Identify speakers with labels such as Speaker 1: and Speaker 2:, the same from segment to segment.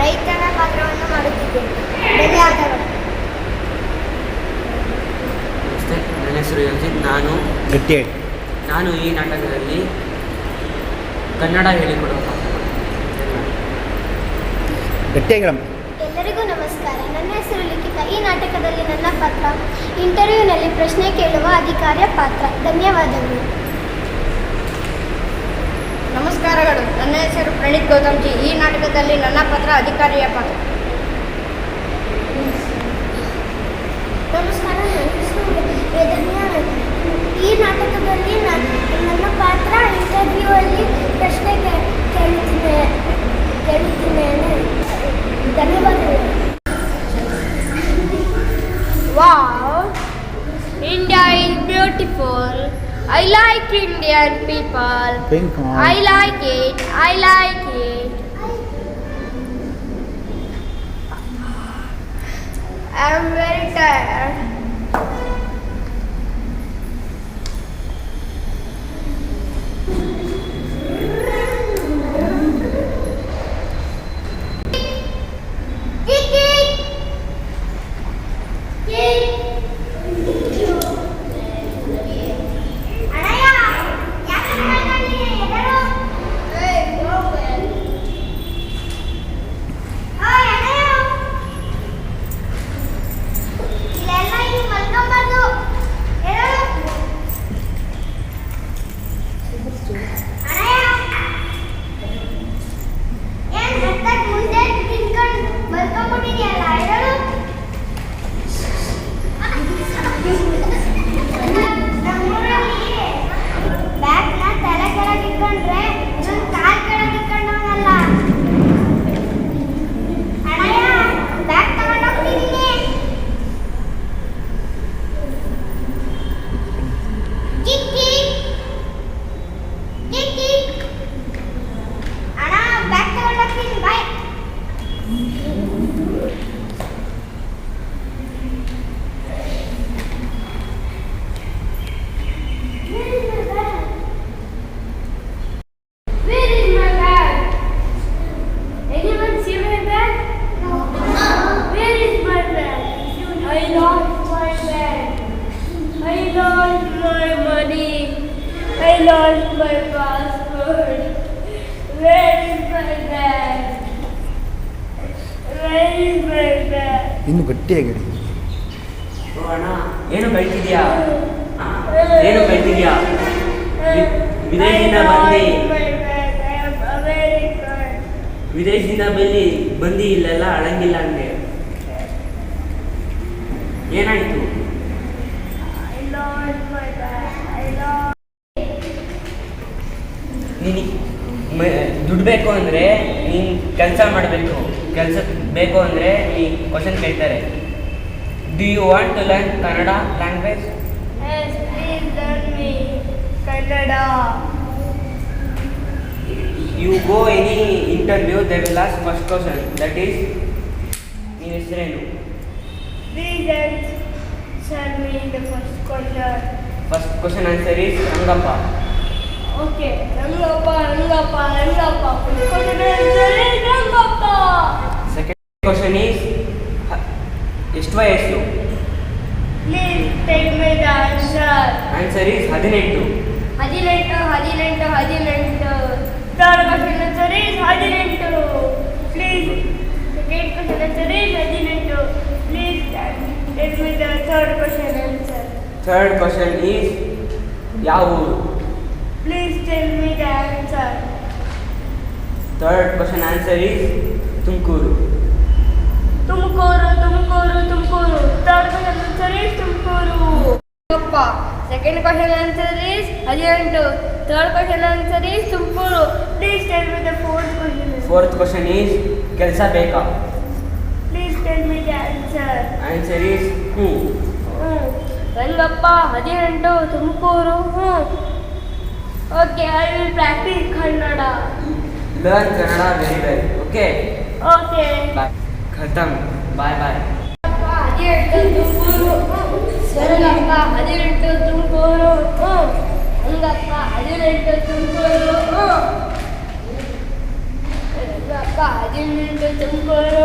Speaker 1: ರೈತನ ಪಾತ್ರವನ್ನು ಮಾಡುತ್ತಿದ್ದೇನೆ. ಧನ್ಯವಾದಗಳು ನನ್ನ ಹೆಸರು ಯೋಜಿತ್. ನಾನು
Speaker 2: ಗಟ್ಟಿ
Speaker 1: ನಾನು ಈ ನಾಟಕದಲ್ಲಿ ಕನ್ನಡ ಹೇಳಿಕೊಡುವ ಪಾತ್ರ
Speaker 3: ಎಲ್ಲರಿಗೂ ನಮಸ್ಕಾರ. ನನ್ನ ಹೆಸರು ಲಿಖಿತ. ಈ ನಾಟಕದಲ್ಲಿ ನನ್ನ ಪಾತ್ರ ಇಂಟರ್ವ್ಯೂನಲ್ಲಿ ಪ್ರಶ್ನೆ ಕೇಳುವ ಅಧಿಕಾರಿಯ ಪಾತ್ರ. ಧನ್ಯವಾದಗಳು.
Speaker 4: ನಮಸ್ಕಾರಗಳು. ನನ್ನ ಹೆಸರು ಪ್ರಣೀತ್ ಗೌತಮ್ಜಿ. ಈ ನಾಟಕದಲ್ಲಿ ನನ್ನ ಪಾತ್ರ ಅಧಿಕಾರಿಯ ಪಾತ್ರ.
Speaker 3: ನಮಸ್ಕಾರ ಈ ನಾಟಕದಲ್ಲಿ ನನ್ನ ಪಾತ್ರ ಇಂಟರ್ವ್ಯೂ ಅಲ್ಲಿ ಪ್ರಶ್ನೆ
Speaker 4: Indian people.
Speaker 2: Pink on.
Speaker 4: I like it. I like it. I am very tired.
Speaker 3: Lost my passport. Where is my bag? Where is my bag?
Speaker 2: ಇನ್ನು ಗಟ್ಟಿಯಾಗಿ ಹೇಳಿ
Speaker 1: ಓ ಅಣ್ಣ ಏನು ಕಳ್ತಿದ್ಯಾ ಆ? ಏನು ಕಳ್ತಿದ್ಯಾ ವಿ- ವಿದೇಶದಿಂದ ಬಂದು
Speaker 4: My bag. I am American.
Speaker 1: ವಿದೇಶದಿಂದ ಬಂದು ಬಂದು ಇಲ್ಲೆಲ್ಲ ಅಳಂಗಿಲ್ಲ ಅಂದೆ ಏನಾಯ್ತು
Speaker 4: I lost my bag. I lost.
Speaker 1: ನೀನು ದುಡ್ಡು ಬೇಕು ಅಂದರೆ ನೀನು ಕೆಲಸ ಮಾಡಬೇಕು. ಕೆಲಸ ಬೇಕು ಅಂದರೆ ಈ ಕ್ವಶನ್ ಕೇಳ್ತಾರೆ. Do you want to learn Kannada language
Speaker 4: Yes, please learn me Kannada.
Speaker 1: You go any interview they will ask first question that is ನಿನ್ನ ಹೆಸರೇನು
Speaker 4: Please answer me the first question.
Speaker 1: First question answer is Rangappa
Speaker 4: First question answer is Rangappa.
Speaker 1: Second question is ಎಷ್ಟು ವಯಸ್ಸು. Answer is ಹದಿನೆಂಟು.
Speaker 4: ಹದಿನೆಂಟು ಹದಿನೆಂಟು ಹದಿನೆಂಟು. Third question answer is ಹದಿನೆಂಟು. Please second question answer is ಹದಿನೆಂಟು. Please tell me the third question answer
Speaker 1: third question is ಯಾವ ಊರು?
Speaker 4: Please tell me the answer
Speaker 1: third question answer is Tumakuru
Speaker 4: Tumakuru Tumakuru Tumakuru third question answer is Tumakuru ಅಪ್ಪ second question answer is ಹದಿನೆಂಟು. Third question answer is Tumakuru please tell me the fourth question
Speaker 1: fourth question is ಕೆಲಸ ಬೇಕಾ
Speaker 4: please tell me the answer
Speaker 1: answer is ಹ್ಞೂ
Speaker 4: ಹ್ಮ್. ರಂಗಪ್ಪ ಹದಿನೆಂಟು ತುಮಕೂರು ಹ್ಞೂ okay I will practise Kannada
Speaker 1: learn Kannada very well okay
Speaker 4: okay
Speaker 1: bye ಖತಮ್ bye bye
Speaker 4: ಹದಿನೆಂಟು ತುಮಕೂರು ರಂಗಪ್ಪ ಹದಿನೆಂಟು ತುಮಕೂರು ಹ್ಞೂ ರಂಗಪ್ಪ ಹದಿನೆಂಟು ತುಮಕೂರು ಹ್ಞೂ ರಂಗಪ್ಪ ಹದಿನೆಂಟು ತುಮಕೂರು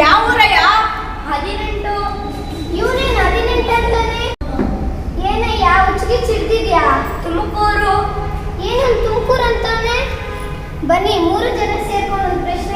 Speaker 4: ಯಾವೂರಯ್ಯ
Speaker 3: ಹದಿನೆಂಟು.
Speaker 4: ಇವ್ರೇನ್ ಹದಿನೆಂಟು ಅಂತಾನೆ?
Speaker 3: ಏನಯ್ಯ ಉಚ್ಚಿಗೆ ಚಿಡ್ದಿದ್ಯಾ
Speaker 4: ತುಮಕೂರು.
Speaker 3: ಏನಂತ ತುಮಕೂರು ಅಂತಾನೆ? ಬನ್ನಿ, ಮೂರು ಜನ ಸೇರ್ಕೊಂಡು ಪ್ರಶ್ನೆ